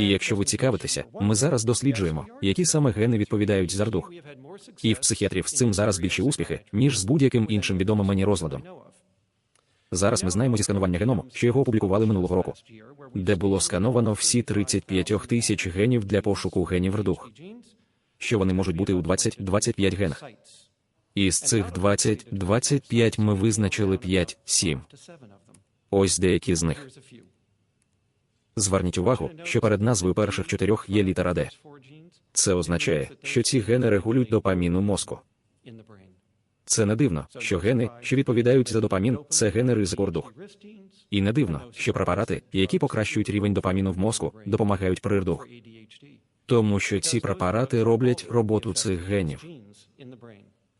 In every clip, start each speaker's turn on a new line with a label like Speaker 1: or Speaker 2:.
Speaker 1: І якщо ви цікавитеся, ми зараз досліджуємо, які саме гени відповідають за рдух. І в психіатрів з цим зараз більші успіхи, ніж з будь-яким іншим відомим мені розладом. Зараз ми знаємо зі сканування геному, що його опублікували минулого року, де було скановано всі 35 тисяч генів для пошуку генів рдух, що вони можуть бути у 20-25 генах. Із цих 20-25 ми визначили 5-7. Ось деякі з них. Зверніть увагу, що перед назвою перших чотирьох є літера Д. Це означає, що ці гени регулюють допамін у мозку. Це не дивно, що гени, що відповідають за допамін, це гени ризику рдух. І не дивно, що препарати, які покращують рівень допаміну в мозку, допомагають при рдух. Тому що ці препарати роблять роботу цих генів.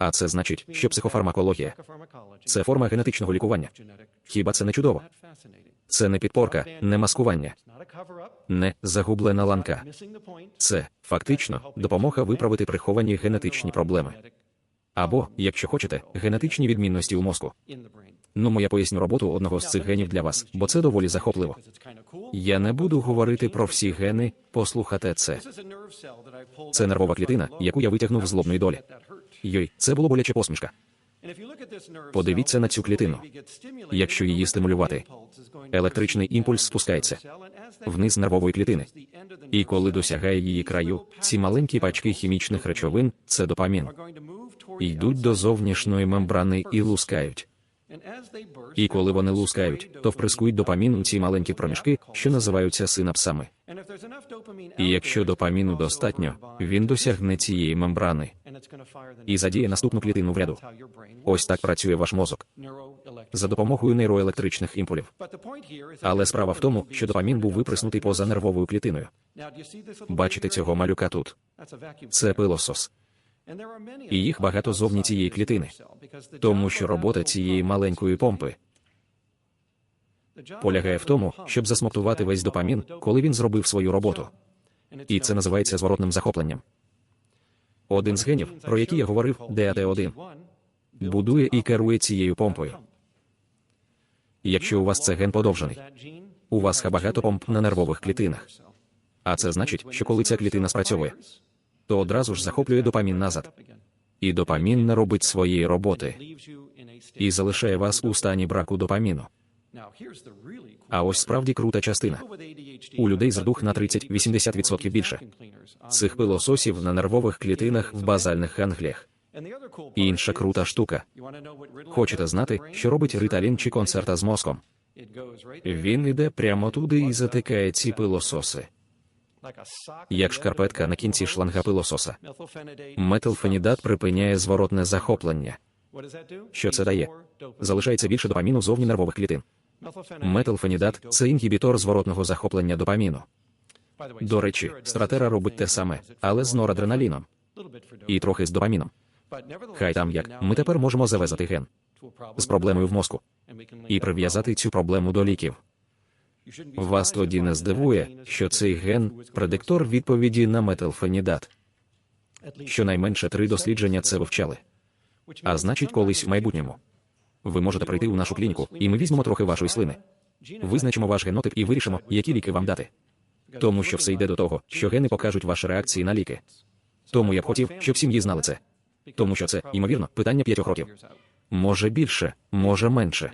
Speaker 1: А це значить, що психофармакологія це форма генетичного лікування. Хіба це не чудово? Це не підпорка, не маскування, не загублена ланка. Це фактично допомога виправити приховані генетичні проблеми. Або, якщо хочете, генетичні відмінності у мозку. Ну, я поясню роботу одного з цих генів для вас, бо це доволі захопливо. Я не буду говорити про всі гени, послухайте це. Це нервова клітина, яку я витягнув з лобної долі. Йой, це було боляче посмішка. Подивіться на цю клітину. Якщо її стимулювати, електричний імпульс спускається вниз нервової клітини. І коли досягає її краю, ці маленькі пачки хімічних речовин це допамін. Йдуть до зовнішньої мембрани і лускають. І коли вони лускають, то вприскують допамін у ці маленькі проміжки, що називаються синапсами. І якщо допаміну достатньо, він досягне цієї мембрани і задіє наступну клітину в ряду. Ось так працює ваш мозок за допомогою нейроелектричних імпулів. Але справа в тому, що допамін був виприснутий поза нервовою клітиною. Бачите цього малюка тут? Це пилосос. І їх багато зовні цієї клітини, тому що робота цієї маленької помпи полягає в тому, щоб засмоктувати весь допамін, коли він зробив свою роботу. І це називається зворотним захопленням. Один з генів, про який я говорив, ДАТ1, будує і керує цією помпою. Якщо у вас це ген подовжений, у вас багато помп на нервових клітинах. А це значить, що коли ця клітина спрацьовує, то одразу ж захоплює допамін назад. І допамін не робить своєї роботи і залишає вас у стані браку допаміну. А ось справді крута частина. У людей задух на 30-80% більше. Цих пилососів на нервових клітинах в базальних гангліях. Інша крута штука. Хочете знати, що робить риталін чи концерта з мозком? Він іде прямо туди і затикає ці пилососи. Як шкарпетка на кінці шланга пилососа. Метилфенідат припиняє зворотне захоплення. Що це дає? Залишається більше допаміну зовні нервових клітин. Метилфенідат це інгібітор зворотного захоплення допаміну. До речі, стратера робить те саме, але з норадреналіном. І трохи з допаміном. Хай там як ми тепер можемо завезати ген з проблемою в мозку і прив'язати цю проблему до ліків. Вас тоді не здивує, що цей ген предиктор відповіді на метилфенідат. Щонайменше три дослідження це вивчали. А значить, колись в майбутньому. Ви можете прийти у нашу клініку, і ми візьмемо трохи вашої слини. Визначимо ваш генотип і вирішимо, які ліки вам дати. Тому що все йде до того, що гени покажуть ваші реакції на ліки. Тому я б хотів, щоб сім'ї знали це. Тому що це, ймовірно, питання п'ятьох років. Може більше, може менше.